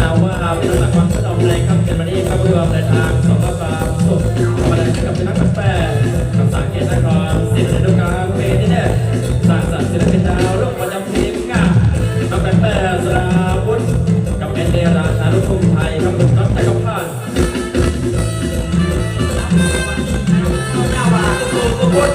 สาวว่าเป็นหลักความสนองในคำเกิดมานี้ครัเพื่อในทางสองก็ามสุขมาแล้วกับเป็นนักแปลกับสาเกตนครสิทธิ์นดูการเพลงนี่แน่สาสรรค์ศิลปิาวรุ่ประจำทีมงานนักแปลสราวุฒิกับเอเดราชาลุกุมไทยครับคุณน็อตจักพันเอาว่าตัวกุศล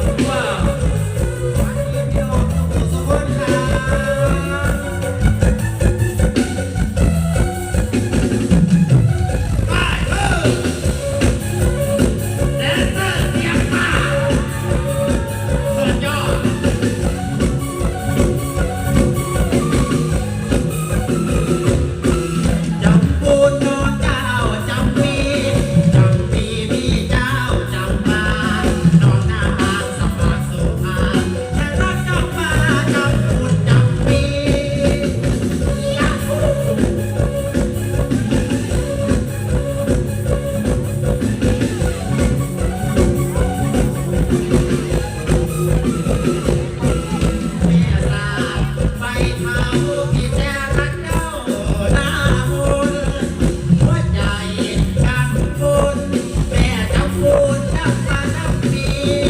the Para you.